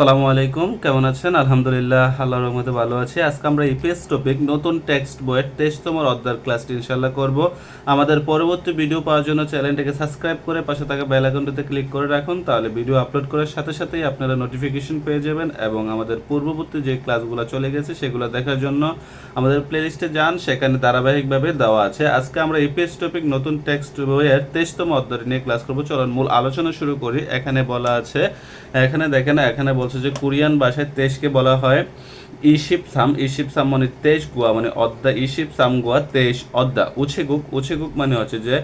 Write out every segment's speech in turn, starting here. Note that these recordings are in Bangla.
আসসালামু আলাইকুম, কেমন আছেন? আলহামদুলিল্লাহ, আল্লাহর রহমতে ভালো আছি। আজকে আমরা ইপিএস টপিক নতুন টেক্সট বইয়ের তেইশতম অধ্যায়ের ক্লাসটি ইনশাল্লাহ করব। আমাদের পরবর্তী ভিডিও পাওয়ার জন্য চ্যানেলটিকে সাবস্ক্রাইব করে পাশে থাকা বেল আইকনটিতে ক্লিক করে রাখুন, তাহলে ভিডিও আপলোড করার সাথে সাথেই আপনারা নোটিফিকেশন পেয়ে যাবেন এবং আমাদের পূর্ববর্তী যে ক্লাসগুলো চলে গেছে, সেগুলো দেখার জন্য আমাদের প্লেলিস্টে যান, সেখানে ধারাবাহিকভাবে দেওয়া আছে। আজকে আমরা ইপিএস টপিক নতুন টেক্সট বইয়ের তেইশতম অধ্যায় নিয়ে ক্লাস করব। চলুন, মূল আলোচনা শুরু করি। এখানে বলা আছে, এখানে দেখেন এখানে বলছে যে কোরিয়ান ভাষায় তেজকে বলা হয় ইশিপ সাম ইশিপ সাম মানে তেজ গুয়া মানে অদ্দা, ইশিপ সাম গুয়া তেজ অদ্দা। উছেগুক উছেগুক মানে হচ্ছে যে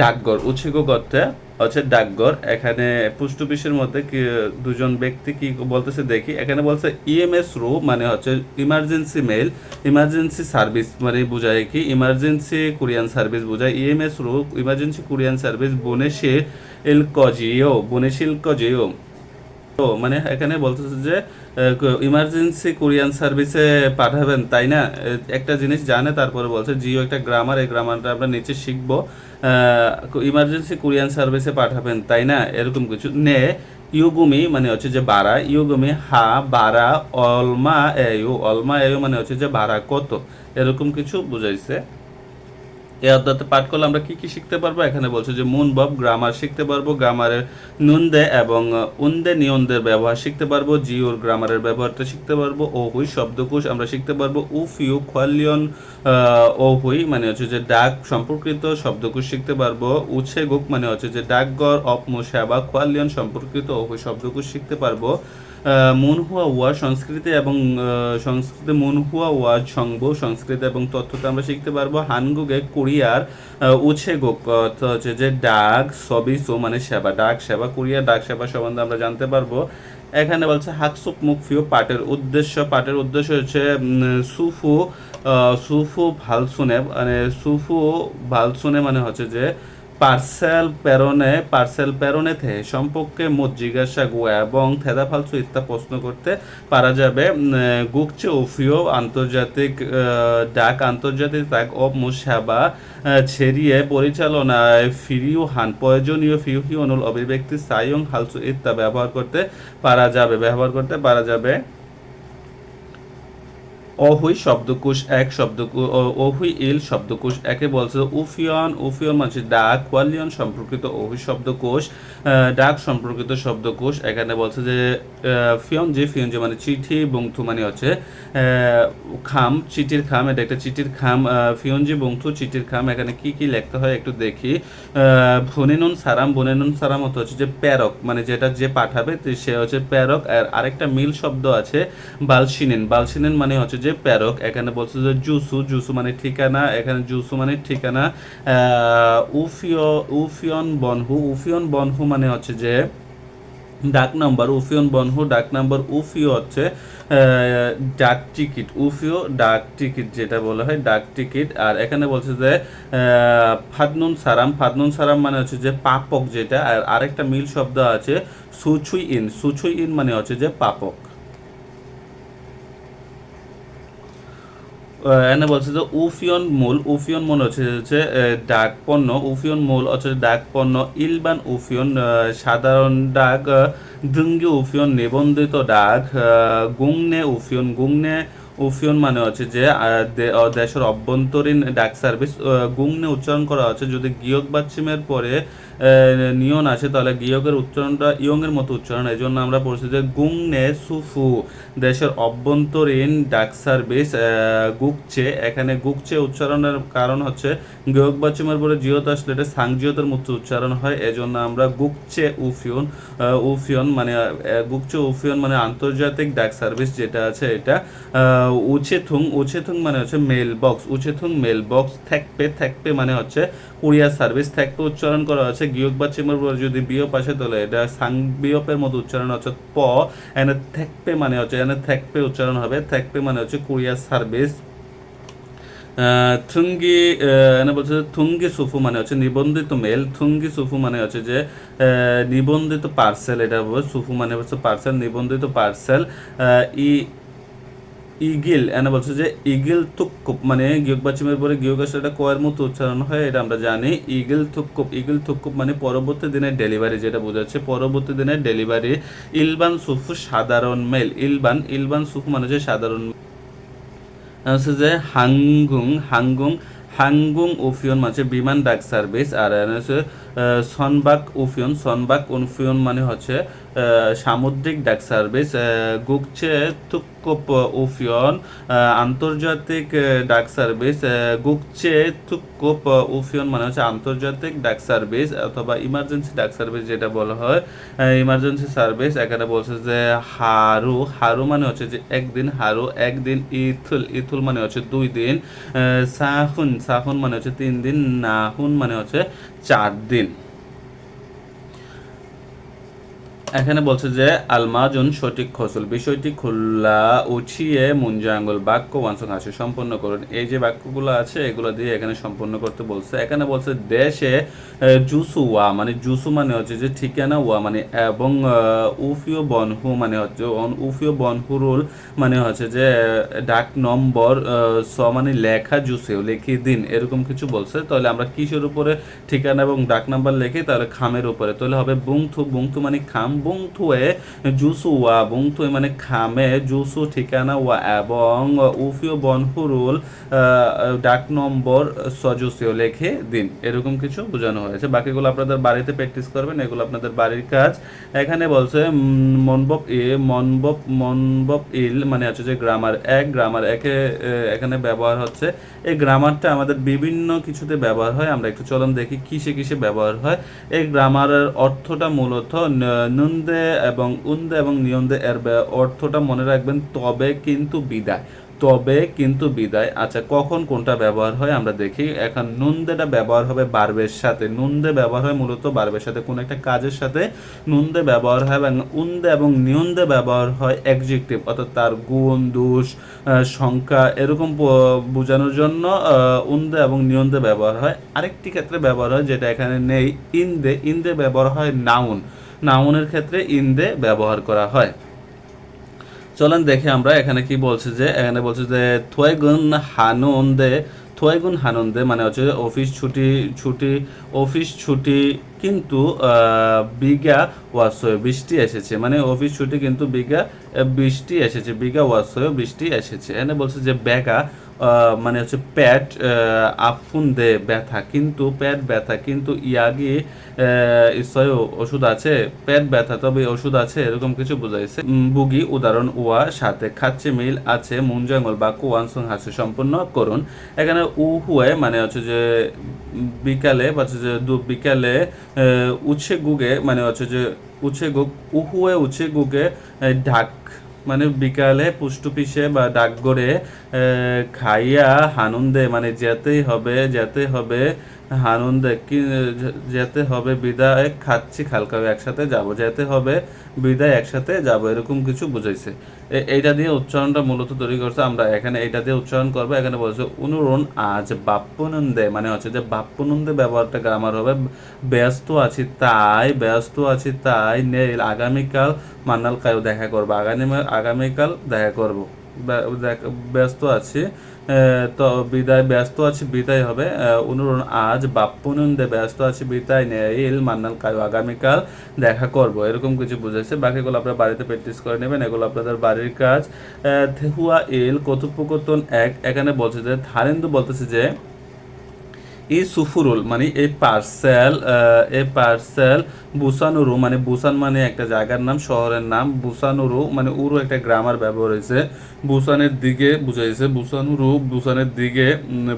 ডাকঘর। উছেগুক অর্থে হচ্ছে ডাকঘর। এখানে পোস্ট অফিসের মধ্যে দুজন ব্যক্তি কি বলতেছে দেখি। এখানে বলছে ইএমএস রু মানে হচ্ছে ইমার্জেন্সি মেল ইমার্জেন্সি সার্ভিস মানে বোঝায় কি? ইমার্জেন্সি কোরিয়ান সার্ভিস বোঝায়। ইএমএস রু ইমার্জেন্সি কোরিয়ান সার্ভিস বনেশিল কজিও বনেশিল কজিও তো মানে এখানে বলতেছে যে ইমার্জেন্সি কোরিয়ান সার্ভিসে পাঠাবেন, তাই না? একটা জিনিস জানে, তারপরে বলছে, জিও একটা গ্রামার এই গ্রামারটা আমরা নিচে শিখব। ইমার্জেন্সি কোরিয়ান সার্ভিসে পাঠাবেন, তাই না? এরকম কিছু। নে ইউগুমি মানে হচ্ছে যে বাড়া। ইউগুমি হা, বাড়া, অলমা, এয়ু। অলমা, এয়ু মানে হচ্ছে যে ভাড়া কত। এরকম কিছু বুঝাইছে। এই অধ্যায়তে পাঠ করলে আমরা কি কি শিখতে পারব? এখানে বলছে যে মুন বব গ্রামার শিখতে পারব গ্রামারের নুনদে এবং উন্দে নিয়নদের ব্যবহার শিখতে পারব জিওর গ্রামারের ব্যবহারটা শিখতে পারব, ও হুই, শব্দকোষ আমরা শিখতে পারব উফ ইউ খোয়ালিয়ন ও হুই মানে হচ্ছে যে ডাক সম্পর্কিত শব্দকোষ শিখতে পারব, উছে গুক মানে হচ্ছে যে ডাকঘর অপমুষা বা খোয়ালিয়ন সম্পর্কিত ও হুই, শব্দকোষ শিখতে পারব। মনহুয়া ওয়া সংস্কৃতি এবং সংস্কৃতি মনহুয়া ওয়া সংব, সংস্কৃত এবং তথ্যতে আমরা শিখতে পারব হানগুগে, কোরিয়ার উছে গোক অর্থাৎ হচ্ছে যে ডাক, সবিসো মানে সেবা, ডাক সেবা, কোরিয়ার, ডাক সেবা সম্বন্ধে আমরা জানতে পারব। এখানে বলছে হাকসুপ মুখফিও পাটের উদ্দেশ্য পাটের উদ্দেশ্য হচ্ছে সুফু সুফু ভালসুনে মানে সুফু ভালসুনে মানে হচ্ছে যে পার্সেল প্রেরণে পার্সেল প্রেরণে থে সম্পর্কে মোট জিজ্ঞাসা গো এবং থেদা ফালসু ইত্যা প্রশ্ন করতে পারা যাবে। গুকচে ওফিও আন্তর্জাতিক ডাক আন্তর্জাতিক ডাক অফ মুসাবা ছেড়িয়ে পরিচালনায় ফিরিও হান প্রয়োজনীয় ফিউহি অনুল অভিব্যক্তি সায়ং হালসু ইত্যা ব্যবহার করতে পারা যাবে। ব্যবহার করতে পারা যাবে। অহুই শব্দকোষ এক শব্দকোষ অহুই ইল শব্দকোষ একে বলছে উফিয়ন। উফিয়ন মানে ডাক। কোয়ালিয়ন সম্পর্কিত অহুই শব্দকোষ ডাক সম্পর্কিত শব্দকোষ। এখানে বলছে যে ফিয়ন যে মানে চিঠি বংথু মানে হচ্ছে খাম চিঠির খাম। এটা একটা চিঠির খাম আহ, ফিয়নজি বংথু চিঠির খাম। এখানে কি কি লিখতে হয় একটু দেখি। ভুনেনুন সারাম ভুনেনুন সারাম হতে হচ্ছে যে প্যারক মানে যেটা যে পাঠাবে সে হচ্ছে প্যারক। আর আরেকটা মিল শব্দ আছে বালসিনেন। বালসিনেন মানে হচ্ছে যে প্যারক, এখানে বলছে যে জুসু জুসু মানে ঠিকানা, এখানে জুসু মানে ঠিকানা। উফিও উফিয়ন বনহু উফিয়ন বনহু মানে হচ্ছে যে ডাক নাম্বার, উফিয়ন বনহু, ডাক নাম্বার উফিও হচ্ছে ডাক টিকিট উফিও ডাক টিকিট যেটা বলা হয়, ডাক টিকিট। আর এখানে বলছে যে ফাদনুন সারাম ফাদনুন সারাম মানে হচ্ছে যে পাপক যেটা। আর আরেকটা মিল শব্দ আছে সুছুই ইন সুছুই ইন মানে হচ্ছে যে পাপক। এখানে বলছে যে উফিয়ন মূল উফিয়ন মূল হচ্ছে হচ্ছে ডাক পণ্য, উফিয়ন মূল হচ্ছে ডাক পণ্য, ইলবান উফিয়ন সাধারণ ডাক দুঙ্গি উফিয়ন, নিবন্ধিত ডাক গুংনে উফিয়ন গুংনে উফিয়ন মানে হচ্ছে যে দেশের অভ্যন্তরীণ ডাক সার্ভিস গুংনে উচ্চারণ করা হচ্ছে যদি গিয়ক বাচ্চিমের পরে নিয়ন আসে তাহলে গিয়কের উচ্চারণটা ইয়ং এর মতো উচ্চারণ, এই জন্য আমরা পড়ছি যে গুংনে সুফু দেশের অভ্যন্তরীণ ডাক সার্ভিস গুকচে এখানে গুকচে উচ্চারণের কারণ হচ্ছে গিয়ক বাচ্চিমের পরে জিওত আসলে এটা সাংজিয়তের মতো উচ্চারণ হয় এজন্য আমরা গুকচে উফিয়ন উফিয়ন মানে গুকচে উফিয়ন মানে আন্তর্জাতিক ডাক সার্ভিস যেটা আছে এটা উচেথুং উচেথুং মানে হচ্ছে মেল বক্স উচেথুং মেল বক্স থাকপে থাকপে মানে হচ্ছে কুরিয়ার সার্ভিস থাকপে উচ্চারণ করা হচ্ছে গিয়ক বা চিমের যদি বিয় পাশে তোলে, এটা সাং বিয়পের মতো উচ্চারণ হচ্ছে প, এনে থাকপে মানে হচ্ছে, এনে থাকপে উচ্চারণ হবে। থাকপে মানে হচ্ছে কুরিয়ার সার্ভিস। থুঙ্গি এনে বলছে থুঙ্গি সুফু মানে হচ্ছে নিবন্ধিত মেল। থুঙ্গি সুফু মানে হচ্ছে যে নিবন্ধিত পার্সেল এটা সুফু মানে হচ্ছে পার্সেল নিবন্ধিত পার্সেল ই ইগিল এনে বলছে যে ইগিল থুক্কুপ মানে গিয়কবাচিমের পরে গিয়ক আসলে এটা কয়ের মতো উচ্চারণ হয়, এটা আমরা জানি। ইগিল থুক্কুপ ইগিল থুক্কুপ মানে পরবর্তী দিনের ডেলিভারি যেটা বোঝাচ্ছে। পরবর্তী দিনের ডেলিভারি, ইলবান সুফু সাধারণ মেল, ইলবান ইলবান সুফু মানে হচ্ছে সাধারণ হচ্ছে যে হাঙ্গুং হাঙ্গুং হাঙ্গুং উফিয়ন মানে বিমান ডাক সার্ভিস, আর হচ্ছে সনবাক উফিয়ন, সনবাক উনফিয়ন মানে হচ্ছে সামুদ্রিক ডাক সার্ভিস গুকচে তুক্কপ উফিয়ন আন্তর্জাতিক ডাক সার্ভিস গুকচে তুক্কপ উফিয়ন মানে হচ্ছে আন্তর্জাতিক ডাক সার্ভিস অথবা ইমার্জেন্সি ডাক সার্ভিস যেটা বলা হয়। ইমার্জেন্সি সার্ভিস এখানে বলছে যে হারু হারু মানে হচ্ছে যে একদিন, হারু একদিন, ইথুল ইথুল মানে হচ্ছে দুই দিন সাহুন সাহুন মানে হচ্ছে তিন দিন, নাহুন মানে হচ্ছে চার দিন। এখানে বলছে যে, আলমাজুন সঠিক খসল। বিষয়টি খোলা উঠিয়ে মুঞ্জাঙ্গল বাক্য ওয়াংশং আসে। সম্পন্ন করুন। এই যে বাক্যগুলো আছে, এগুলো দিয়ে এখানে সম্পন্ন করতে বলছে। এখানে বলছে, দেশে জুসু ওয়া মানে জুসু মানে হচ্ছে যে ঠিকানা ওয়া মানে এবং উফিও বনহু মানে হচ্ছে উফিও বনহুরুল মানে হচ্ছে যে ডাক নম্বর স মানে লেখা জুসেও, লিখে দিন, এরকম কিছু বলছে। তাহলে আমরা কিসের উপরে ঠিকানা এবং ডাক নাম্বার লিখি? তাহলে খামের উপরে। তাহলে হবে বুংথু। বুংথু মানে খাম বুংথুয়ে জুসু ওয়া বুংথুয়ে মানে খামে জুসু ঠিকানা ওয়া এবং উফিও বনহুরুল ডাক নম্বর সজুসিও লিখে দিন। এরকম কিছু বোঝানো হয়েছে। বাকিগুলো আপনাদের বাড়িতে প্র্যাকটিস করবেন, এগুলো আপনাদের বাড়ির কাজ। এখানে বলছে মনবব এ মনবব মনবব ইল মানে হচ্ছে যে গ্রামার এক গ্রামার একে এখানে ব্যবহার হচ্ছে। এই গ্রামারটা আমাদের বিভিন্ন কিছুতে ব্যবহার হয়। আমরা একটু চলন দেখি কিসে কিসে ব্যবহার হয়। এই গ্রামারের অর্থটা মূলত ন- নুন্দে এবং উন্দে এবং নিয়ন্দে এর অর্থটা মনে রাখবেন তবে কিন্তু বিদায়। তবে কিন্তু বিদায়। আচ্ছা কখন কোনটা ব্যবহার হয় আমরা দেখি। এখন নুনদেটা ব্যবহার হবে বার্বের সাথে। নুনদে ব্যবহার হয় মূলত বার্বের সাথে। কোন একটা কাজের সাথে নুনদে ব্যবহার হয় এবং উন্দে এবং নিয়ন্দে ব্যবহার হয় অ্যাডজেক্টিভ অর্থাৎ তার গুণ, দোষ সংখ্যা এরকম বোঝানোর জন্য উন্দে এবং নিয়ন্দে ব্যবহার হয়। আরেকটি ক্ষেত্রে ব্যবহার হয় যেটা এখানে নেই, ইন্দে। ইন্দে ব্যবহার হয় নাউন। নাউনের ক্ষেত্রে ইন্দে ব্যবহার করা হয়। চলেন দেখে আমরা এখানে কি বলছে যে, এখানে বলছে যে থুয়াইগুন হানুন্দে থুয়াইগুন হানুন্দে মানে হচ্ছে অফিস ছুটি ছুটি, অফিস ছুটি কিন্তু বিঘা ওয়াশয়ে বৃষ্টি এসেছে। মানে অফিস ছুটি কিন্তু বিঘা বৃষ্টি এসেছে, বিঘা ওয়াশয়ে বৃষ্টি এসেছে। এখানে বলছে যে, বেগা মানে হচ্ছে প্যাট আফুন দে ব্যথা, কিন্তু প্যাট ব্যথা, কিন্তু ইয়াগি ইসয় ওষুধ আছে প্যাট ব্যথা, তবে ওষুধ আছে, এরকম কিছু বোঝাইছে। বুগি, উদাহরণ ওয়া সাথে খাচ্ছে মিল আছে মুঞ্জাঙ্গল বা কুয়ানসং হাসে সম্পূর্ণ করুন। এখানে উ, হুয়ে মানে হচ্ছে যে বিকালে, বা হচ্ছে যে দু, বিকালে উচ্ছে গুগে মানে হচ্ছে যে উচ্ছে গুগ উহুয়ে উচ্ছে গুগে ঢাক মানে বিকালে পুষ্টু পিসে বা ডাকঘরে খাইয়া হানুন্দে মানে যেতেই হবে যেতে হবে। হানুন্দে কি যেতে হবে বিদায়, খাচ্ছি খালকা, একসাথে যাব। যেতে হবে বিদায়, একসাথে যাব। এরকম কিছু বুঝাইছে। এইটা দিয়ে উচ্চারণটা মূলত তৈরি করছে আমরা। এখানে এটা দিয়ে উচ্চারণ করব। এখানে বলছে, অনুরণ আজ বাপ্পনন্দে। মানে হচ্ছে যে বাপ্পনন্দে ব্যবহারটা গ্রামার হবে। ব্যস্ত আছি তাই, ব্যস্ত আছি তাই নেই আগামীকাল মান্নাল কায়ও দেখা করব। আগামী, আগামীকাল দেখা করব। ব্যস্ত আছি। তো বিদায়, ব্যস্ত আছি, বিদায় হবে। অনুরণ আজ বাপ্পনন্দে ব্যস্ত আছি, বিদায় নেই। মান্নাল কাল আগামীকাল দেখা করব। এরকম কিছু বুঝাইছে। বাকিগুলো আপনারা বাড়িতে প্র্যাকটিস করে নেবেন। এগুলো আপনাদের বাড়ির কাজ। থেহুয়া এল কথোপকথন এক, এখানে বলছে যে ধারেন্দু বলতেছে যে এই সুফুরুল মানে এই পার্সেল এই পার্সেল বুসানুরু মানে বুসান মানে একটা জায়গার নাম শহরের নাম বুসানুরু মানে উরু একটা গ্রামার ব্যবহার হয়েছে। বুসানের দিকে বুঝাইছে বুসানুরু বুসানের দিকে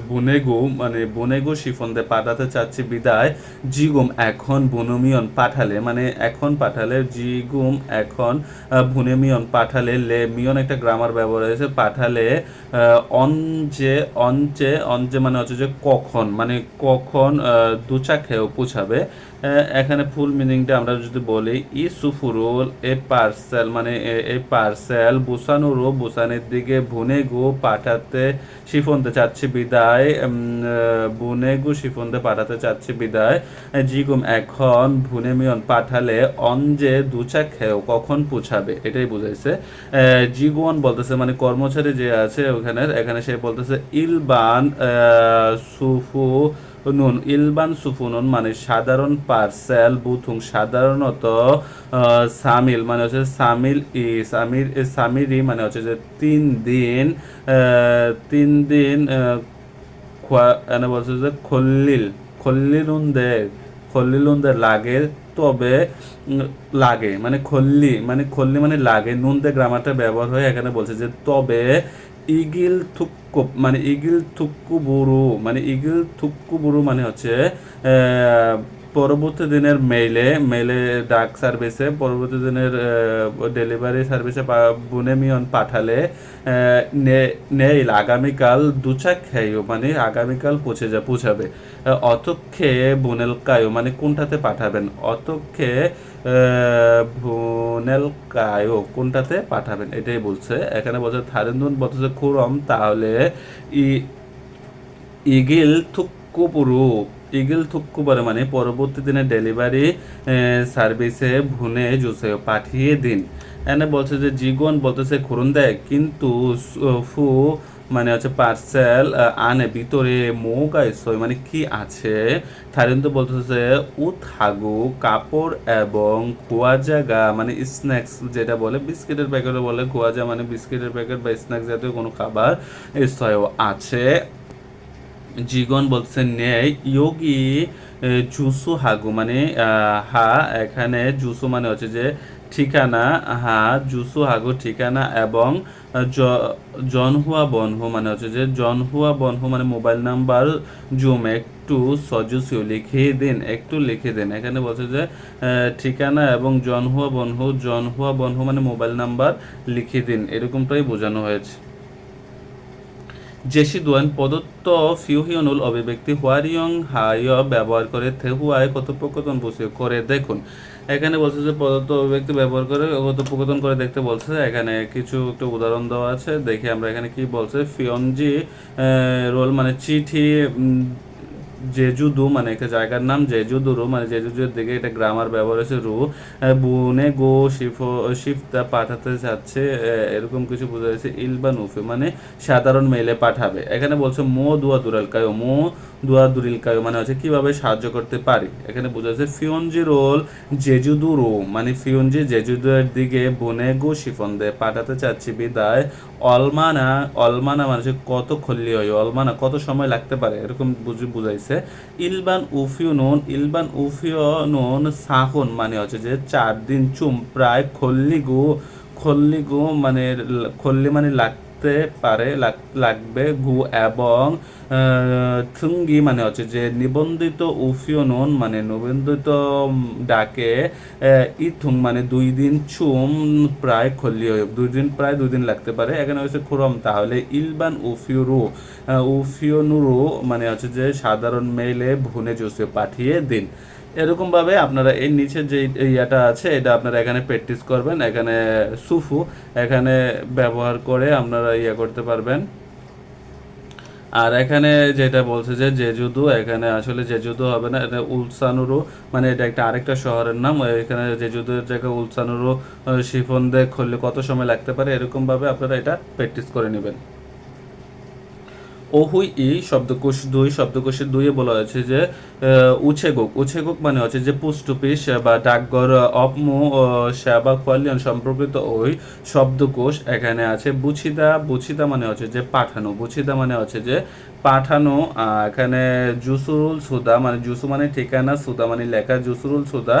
বুনেগু মানে বুনেগু শিফন দে পাঠাতে চাচ্ছি বিদায়। জিগুম এখন বুনমিয়ন পাঠালে মানে এখন পাঠালে জিগুম এখন আহ, ভুনেমিয়ন পাঠালে লে মিয়ন একটা গ্রামার ব্যবহার হয়েছে পাঠালে অনজে অনজে অনজে মানে হচ্ছে যে কখন মানে কখন আহ, দুচাকেও পুছাবে। এখানে ফুল মিনিংটা আমরা যদি বলি ই সুফুরুল এ পার্সেল মানে এ- পার্সেল বুসানুরু বুসানের দিকে ভুনে গো পাঠাতে শিফনতে চাচ্ছি বিদায় বুনে গো শিফনতে পাঠাতে চাচ্ছি বিদায় জিগুম, এখন ভুনে মিয়ন পাঠালে অঞ্জে দুচাকেও কখন পুছাবে? এটাই বুঝাইছে। জিগুয়ান বলতেছে মানে কর্মচারী যে আছে ওখানে এখানে সে বলতেছে, ইলবান সুফু নুন। ইলবান সুফুনুন মানে সাধারণ পার্সেল, বুথুং সাধারণত সামিল মানে হচ্ছে সামিল ই, সামির সামিরি মানে হচ্ছে যে তিন দিন তিন দিন এনে বলছে যে খল্লিল খল্লিলুনদের খল্লিলুনদের লাগে, তবে লাগে মানে খল্লি মানে খল্লি মানে লাগে। নুনদের গ্রামারটা ব্যবহার হয় এখানে বলছে যে তবে ইগিল থুক্কু মানে ইগিল থুক্কু বুরু মানে ইগিল থুক্কু বুরু মানে হচ্ছে পরবর্তী দিনের মেইলে মেইলে ডাক সার্ভিসে পরবর্তী দিনের ডেলিভারি সার্ভিসে বুনেমিয়ন পাঠালে নেইল আগামীকাল দুচাক খেয়েও মানে আগামীকাল পৌঁছে যা, পৌঁছাবে। অতক্ষে বুনেল কায়ো মানে কোনটাতে পাঠাবেন? অতক্ষে ভুনেল কায়ো কোনটাতে পাঠাবেন? এটাই বলছে। এখানে বলছে, থারেন্দুন বলতেছে খুরম, তাহলে ই, ইগিল থুক্কুপুরু। ইগিল থুক্কুপারে মানে পরবর্তী দিনে ডেলিভারি সার্ভিসে ভুনে জুসে পাঠিয়ে দিন। এনে বলছে যে, জিগন বলতেছে, খুরুন দেয় কিন্তু ফু মানে হচ্ছে পার্সেল আনে, ভিতরে মৌগাই সই মানে কি আছে? থাইল্যান্ড বলতেছে উথাগু কাপড় এবং খোয়া জায়গা মানে স্ন্যাক্স যেটা বলে, বিস্কিটের প্যাকেটও বলে খোয়া খোয়াজা মানে বিস্কিটের প্যাকেট বা স্ন্যাক্স জাতীয় কোনো খাবার আছে। জীবন বলছে নেই ইয়োগি জুসু হাগু মানে হা, এখানে জুসু মানে হচ্ছে যে ঠিকানা, হা, জুসু হাগু ঠিকানা এবং জনহুয়া বনহু মানে হচ্ছে যে জনহুয়া বনহু মানে মোবাইল নাম্বার জুম। একটু সজুসিও লিখে দিন, একটু লিখে দিন। এখানে বলছে যে ঠিকানা এবং জনহুয়া বনহু জনহুয়া বনহু মানে মোবাইল নাম্বার লিখে দিন। এরকমটাই বোঝানো হয়েছে। জেসি দোয়ান প্রদত্ত ফিউহিয়নুল অভিব্যক্তি হোয়ারিয়ং হায় ব্যবহার করে থেহুয়ায় কথোপকথন বসে করে। দেখুন, এখানে বলছে যে প্রদত্ত অভিব্যক্তি ব্যবহার করে কথোপকথন করে দেখতে বলছে। এখানে কিছু একটু উদাহরণ দেওয়া আছে। দেখি আমরা এখানে কি বলছে। ফিয়নজি রোল মানে চিঠি জেজুদু মানে একটা জায়গার নাম জেজুদুরু মানে জেজুদুর দিকে একটা গ্রামার ব্যবহার হয়েছে রু। বুনে গো, শিফ, শিফতা, পাঠাতে যাচ্ছে এরকম কিছু বোঝা যাচ্ছে। ইলবা নুফে মানে সাধারণ মেলে পাঠাবে। এখানে বলছে মো দুয়া দুরাল কায়ো, মো দুয়া দুরিল কায়ো মানে হচ্ছে কীভাবে সাহায্য করতে পারি। এখানে বোঝা যাচ্ছে ফিয়নজি রোল জেজুদুরু মানে ফিয়নজি জেজুদুর দিকে বুনে গো শিফন দে পাঠাতে চাচ্ছি বিদায়। অলমানা অলমানা মানে কত খল্লি হয়, অলমানা কত সময় লাগতে পারে, এরকম বুঝ- বুঝাইছে। ইলবান উফিও নুন, ইলবান উফিও নুন সাহন মানে হচ্ছে যে চার দিন চুম, প্রায় খল্লি গু খল্লি গু মানে খল্লি মানে লাগতে পারে, লাগ- লাগবে গু এবং থুঙ্গি মানে হচ্ছে যে নিবন্ধিত উফিও নুন মানে নিবন্ধিত ডাকে ইথুং মানে দুই দিন চুম প্রায় খল্লি হয়ে, দুই দিন প্রায় দুই দিন লাগতে পারে। এখানে হচ্ছে খুরম, তাহলে ইলবান উফিউরু উফিয়নুরু মানে হচ্ছে যে সাধারণ মেইলে ভুনে জোসে পাঠিয়ে দিন। এরকম ভাবে আপনারা এই নিচে যে ইয়াটা আছে, এটা আপনারা এখানে প্র্যাকটিস করবেন, এখানে সুফু, এখানে ব্যবহার করে আপনারা ইয়া করতে পারবেন। আর এখানে যেটা বলছে যে জেজুদু, এখানে আসলে জেজুদু হবে না, এটা উলসানুরু মানে এটা একটা আরেকটা শহরের নাম, এখানে জেজুদুর জায়গায় উলসানুরু শিফন দিয়ে খুললে কত সময় লাগতে পারে এরকম ভাবে আপনারা এটা প্র্যাকটিস করে নেবেন। ওহুই ই শব্দকোষ দুই, শব্দকোষের দুইয়ে বলা হয়েছে যে উছেগুক। উছেগুক মানে হচ্ছে যে পোস্ট অফিস বা ডাকঘর অপমু সেবা কল্যাণ সম্পর্কিত ওই শব্দকোষ এখানে আছে। বুছিদা বুছিদা মানে হচ্ছে যে পাঠানো। বুছিদা মানে হচ্ছে যে পাঠানো এখানে জুসুরুল সুদা মানে জুসু মানে ঠিকানা, সুদা মানে লেখা, জুসুরুল সুদা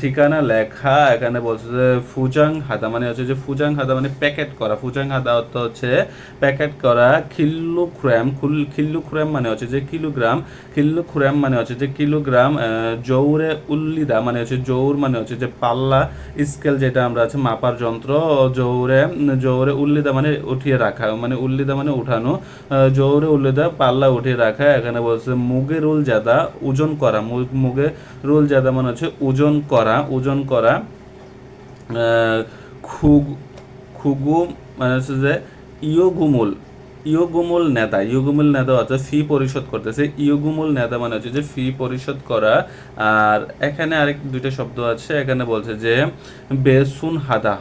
ঠিকানা লেখা, এখানে বলছে যে ফুজাং হাদা মানে হচ্ছে যে ফুজাং হাদা মানে প্যাকেট করা, ফুজাং হাদা অর্থ হচ্ছে প্যাকেট করা খিল্লু খ্রাম খিল্লু খ্রাম মানে হচ্ছে যে কিলোগ্রাম খিল্লু খ্রাম মানে হচ্ছে যে কিলোগ্রাম জৌরে উল্লিদা মানে হচ্ছে জৌর মানে হচ্ছে যে পাল্লা, স্কেল যেটা আমরা আছে মাপার যন্ত্র, জৌরে জৌরে উল্লিদা মানে উঠিয়ে রাখা মানে উল্লিদা মানে উঠানো জৌরে উল্লিদা পাল্লা উঠিয়ে রাখা, এখানে বলছে মুগে রোল জাদা, ওজন করা মুগে রোল জাদা মানে হচ্ছে ওজন করা ওজন করা খুগ, খুগু মানে হচ্ছে যে ইয়ো ইয়োগুমুল। ইয়োগুমুল নেতা ইয়োগুমুল নেতা অর্থাৎ ফি পরিশোধ করতেছে। ইয়োগুমুল নেতা মানে হচ্ছে যে ফি পরিশোধ করা। আর এখানে আরেক দুইটা শব্দ আছে। এখানে বলছে যে বেসুন হাদা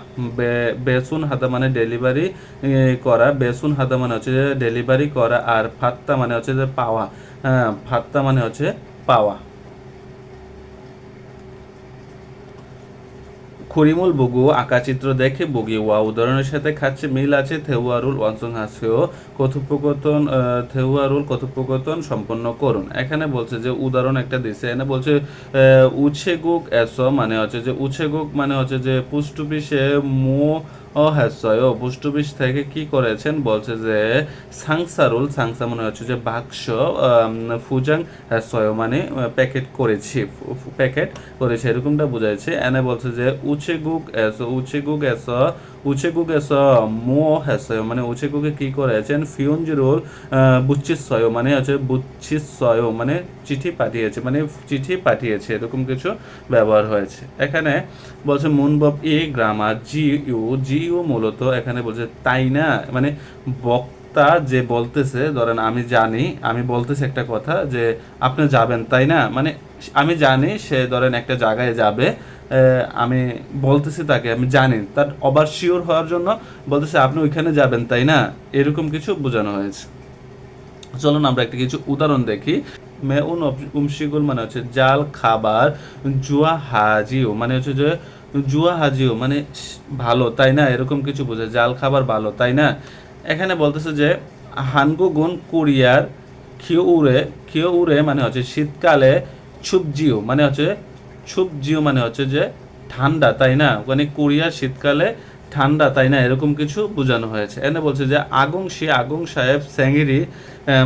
বেসুন হাদা মানে ডেলিভারি করা। বেসুন হাদা মানে হচ্ছে যে ডেলিভারি করা। আর ফাত্তা মানে হচ্ছে যে পাওয়া। হ্যাঁ ফাত্তা মানে হচ্ছে পাওয়া। খরিমুল বুগু আঁকাচিত্র দেখে বগি ওয়া উদাহরণের সাথে খাচ্ছে মিল আছে থেউয়ারুল ওয়ানসং হাসেও কথোপকথন থেউয়ারুল কথোপকথন সম্পন্ন করুন। এখানে বলছে যে, উদাহরণ একটা দিছে। এখানে বলছে উচ্ছেগুক এস মানে হচ্ছে যে উচ্ছেগুক মানে হচ্ছে যে পুষ্টুপিসে মো ও ও পুষ্টুপিস থেকে কি করেছেন? বলছে যে, সাংসারুল, সাংসা মনে হচ্ছে যে বাক্স ফুজাং হ্যাসয় মানে প্যাকেট করেছি প্যাকেট করেছে, এরকমটা বোঝাইছে। এনে বলছে যে উচে গুক এস, উচেগুক, এস উচেগুক এস মো হ্যাসয় মানে উচেগুকে কি করেছেন ফিউনজিরুল বুচ্চিসয় মানে হচ্ছে বুচ্চিসয় মানে চিঠি পাঠিয়েছে মানে চিঠি পাঠিয়েছে, এরকম কিছু ব্যবহার হয়েছে। এখানে বলছে, মুনবব ই grammar G U G U মূলত এখানে বলছে তাই না মানে বক্তা যে বলতেছে, ধরেন আমি জানি, আমি বলতেছি একটা কথা যে, আপনি যাবেন তাই না মানে আমি জানি সে ধরেন একটা জায়গায় যাবে আমি বলতেছি তাকে, আমি জানি। তার অবার শিওর হওয়ার জন্য বলতেছে, আপনি ওইখানে যাবেন, তাই না? এরকম কিছু বোঝানো হয়েছে। চলুন আমরা একটা কিছু উদাহরণ দেখি। মেউন উমশিগুল মানে হচ্ছে জাল, খাবার, জুয়া হাজিও মানে হচ্ছে যে জুয়া হাজিও মানে ভালো, তাই না? এরকম কিছু বোঝায়। জাল, খাবার ভালো, তাই না? এখানে বলতেছে যে হানগো গুণ কোরিয়ার খিও উড়ে মানে হচ্ছে শীতকালে ছুপজিও মানে হচ্ছে ছুপজিও মানে হচ্ছে যে ঠান্ডা, তাই না? ওখানে কোরিয়ার শীতকালে ঠান্ডা, তাই না? এরকম কিছু বোঝানো হয়েছে। এনে বলছে যে আগং শি আগং সাহেব স্যাঙ্গিরি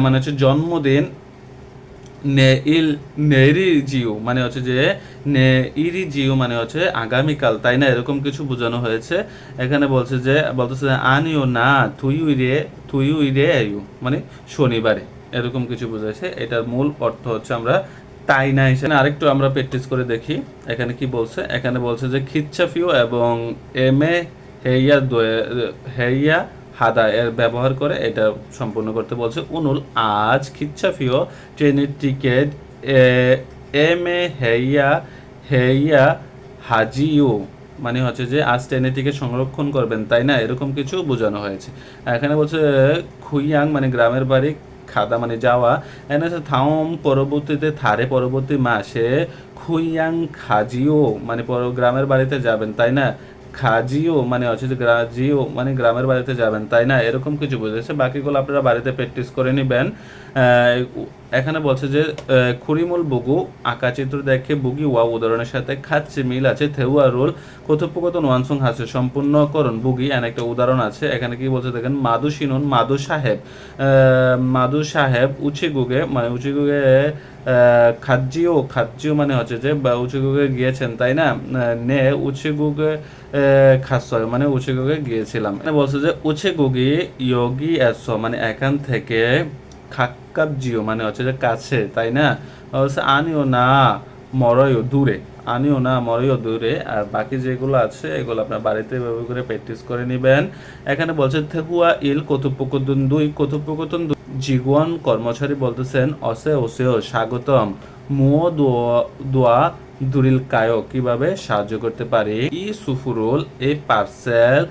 মানে হচ্ছে জন্মদিন নেইল নেরি জিও মানে হচ্ছে যে নেইরি জিও মানে হচ্ছে আগামীকাল, তাই না? এরকম কিছু বোঝানো হয়েছে। এখানে বলছে যে, বলতেছে আনিও না তুইউ রে তুইউ রে মানে শনিবারে, এরকম কিছু বোঝাইছে। এটার মূল অর্থ হচ্ছে আমরা তাই না হিসেবে আরেকটু আমরা প্র্যাকটিস করে দেখি। এখানে কি বলছে? এখানে বলছে যে খিচ্ছাফিও এবং এম এ হেইয়া হেইয়া হাদা এর ব্যবহার করে এটা সম্পূর্ণ করতে বলছে। উনুল, আজ খিচ্ছাফিও ট্রেনের টিকিট এম এ হেইয়া হেইয়া হাজিও মানে হচ্ছে যে, আজ ট্রেনের টিকিট সংরক্ষণ করবেন তাই না? এরকম কিছু বোঝানো হয়েছে। এখানে বলছে, খুইয়াং মানে গ্রামের বাড়ি খাদা মানে যাওয়া। এনে থাওম পরবর্তীতে থারে পরবর্তী মাসে খুইয়াং খাজিও মানে পর- গ্রামের বাড়িতে যাবেন, তাই না? খাজিও মানে হচ্ছে যে গ্রাজিও মানে গ্রামের বাড়িতে যাবেন, তাই না? এরকম কিছু বুঝেছে। বাকিগুলো আপনারা বাড়িতে প্র্যাকটিস করে নেবেন। এখানে বলছে যে আহ, বগু আঁকা চিত্র দেখে বুগি ওয়া উদাহরণের সাথে খাচ্ছে মিল আছে থেউয়া রোল কথোপকথন ওয়ানসং হাসে সম্পূর্ণ করুন। বুগি এন একটা উদাহরণ আছে এখানে কি বলছে দেখেন মাদু শিনুন মাদু সাহেব। মাদু সাহেব উচে গুগে মানে উচে গুগে খাদ্যিও খাদ্যিও মানে হচ্ছে যে বা উচে গুগে গিয়েছেন তাই না? নে উচে গুগে খাসয় মানে উচে গুগে গিয়েছিলাম। বলছে যে উচে গুগি ইয়োগি এস মানে এখান থেকে খাক্কাব জিও মানে হচ্ছে যে কাছে, তাই না? হচ্ছে আনিও না মরয়ও দূরে, আনিও না মরয়ও দূরে। আর বাকি যেগুলো আছে, এগুলো আপনার বাড়িতে ব্যবহার করে প্র্যাকটিস করে নেবেন। এখানে বলছে থেকুয়া ইল কথোপকথন দুই কথোপকথন। জিগুয়ান কর্মচারী বলতেছেন, অসে ওসেও স্বাগতম। মুও দোয়া দুরিল কায়ো কীভাবে সাহায্য করতে পারি? ই সুফুরুল এই পার্সেল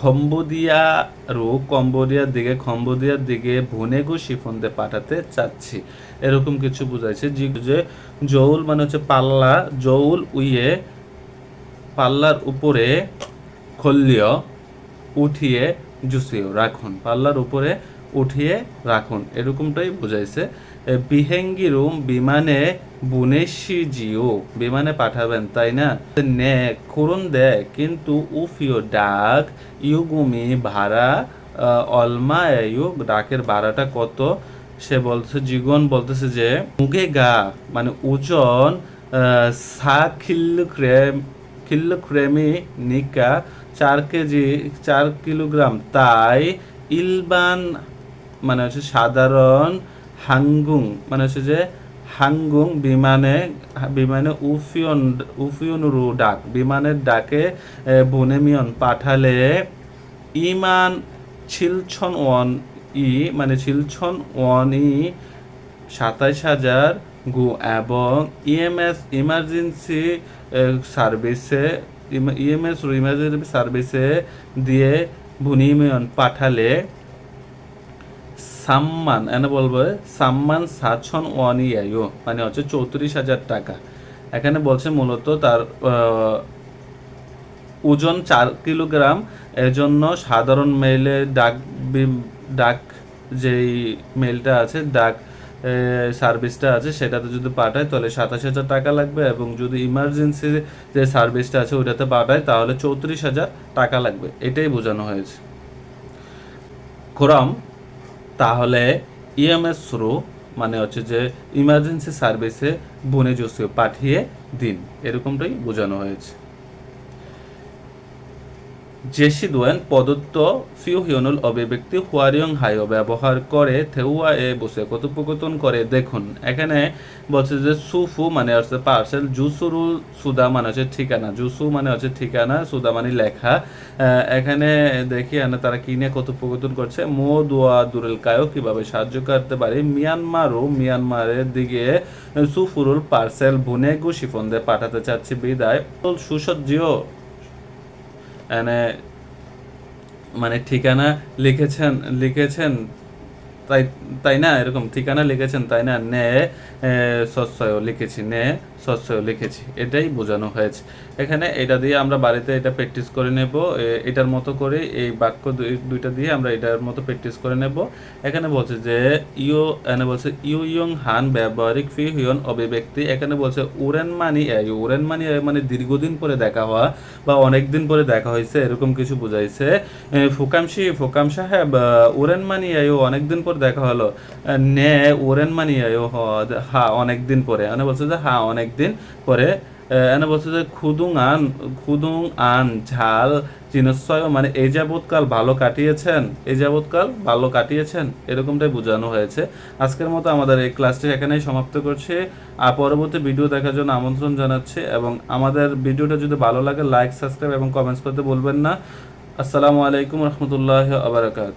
কম্বোডিয়া রু, কম্বোডিয়ার দিকে কম্বোডিয়ার দিকে ভুনেগু শিফন্দে পাঠাতে চাচ্ছি। এরকম কিছু বুঝাইছে যে জৌল মানে হচ্ছে পাল্লা জৌল উইয়ে পাল্লার উপরে খল্লিয় উঠিয়ে জুসিও রাখুন। পাল্লার উপরে উঠিয়ে রাখুন। এরকমটাই বুঝাইছে। বিহেঙ্গি রুম বিমানে বুনেশি জিও বিমানে পাঠাবেন, তাই না? নে, করুন দে কিন্তু উফিও ডাক ইউগুমি ভাড়া অলমা ইউ ডাকের ভাড়াটা কত? সে বলছে জীবন বলতেছে যে মুগে গা মানে ওজন সা কিলোগ্রাম কিলোগ্রামি নিকা, চার কেজি, চার কিলোগ্রাম, তাই ইলবান মানে হচ্ছে সাধারণ হাঙ্গুং মানে হচ্ছে যে হাঙ্গুং বিমানে বিমানে উফিয়ন, উফিয়নুরু ডাক, বিমানের ডাকে বনেমিয়ন পাঠালে ইমান ছিলছন ওয়ান ই মানে ছিলছন ওয়ান ই সাতাইশ হাজার গু এবং ইএমএস ইমার্জেন্সি সার্ভিসে ইএমএস ইমার্জেন্সি সার্ভিসে দিয়ে ভুনিমিয়ন পাঠালে সাম্মান, এনে বলব, সাম্মান সাতশন ইয়াইও মানে হচ্ছে চৌত্রিশ হাজার টাকা। এখানে বলছে মূলত তার ওজন চার কিলোগ্রাম এর জন্য সাধারণ মেইলে ডাক ডাক যেই মেলটা আছে, ডাক সার্ভিসটা আছে, সেটাতে যদি পাঠায়, তাহলে সাতাশ হাজার টাকা লাগবে, এবং যদি ইমার্জেন্সি যে সার্ভিসটা আছে, ওইটাতে পাঠায়, তাহলে চৌত্রিশ হাজার টাকা লাগবে। এটাই বোঝানো হয়েছে। ক্রম তাহলে ইএমএস থ্রু মানে হচ্ছে যে ইমার্জেন্সি সার্ভিসে বনে জসিও পাঠিয়ে দিন। এরকমটাই বোঝানো হয়েছে। জেসি দোয়েন প্রদত্ত ফিউ হিয়নুল অভিব্যক্তি হুয়ারিয়ং হাইও ব্যবহার করে থেউয়া এ বসে কথোপকথন করে। দেখুন, এখানে বলছে যে সুফু মানে হচ্ছে পার্সেল জুসুরুল সুদা মানে হচ্ছে ঠিকানা, জুসু মানে হচ্ছে ঠিকানা, সুদা মানে লেখা। এখানে দেখি, এখানে তারা কি নিয়ে কথোপকথন করছে? মো দোয়া দুরেল কায়ো কীভাবে সাহায্য করতে পারে? মিয়ানমারও মিয়ানমারের দিকে সুফুরুল পার্সেল বুনেগু শিফন দিয়ে পাঠাতে চাচ্ছি। বিদায়। সুসজ্জিও মানে ঠিকানা লিখেছেন লিখেছেন, তাই তাই না? এরকম ঠিকানা লিখেছেন, তাই না? নে সস্যয়, লিখেছি, নে। সস্যয় লিখেছি, এটাই বোঝানো হয়েছে। এখানে এটা দিয়ে আমরা বাড়িতে এটা প্র্যাকটিস করে নেব এটার মতো করে এই বাক্য দুই- দুইটা দিয়ে আমরা এটার মতো প্র্যাকটিস করে নেব। এখানে বলছে যে ইউ এখানে বলছে ইউ ইয়ং হান ব্যবহারিক ফি হিয়ন অভিব্যক্তি। এখানে বলছে, উরেন মানি উরেন মানি মানে দীর্ঘদিন পরে দেখা হওয়া বা অনেক দিন পরে দেখা হয়েছে, এরকম কিছু বুঝাইছে। ফুকামশি ফুকাম সাহেব উরেন মানি আয়ো অনেক দিন পর দেখা হলো। নে, উরেন মানি আয়ো হা অনেক দিন পরে। মানে বলছে যে হ্যাঁ অনেক দিন পরে এনে বলছে যে খুদুং আন খুদুং আন ঝাল চিনস্বয় মানে এই যাবৎকাল ভালো কাটিয়েছেন, এই যাবৎকাল ভালো কাটিয়েছেন, এরকমটাই বোঝানো হয়েছে। আজকের মতো আমাদের এই ক্লাসটি এখানেই সমাপ্ত করছি। আর পরবর্তী ভিডিও দেখার জন্য আমন্ত্রণ জানাচ্ছি এবং আমাদের ভিডিওটা যদি ভালো লাগে লাইক সাবস্ক্রাইব এবং কমেন্টস করতে বলবেন না। আসসালামু আলাইকুম রহমতুল্লাহ আবরাকাত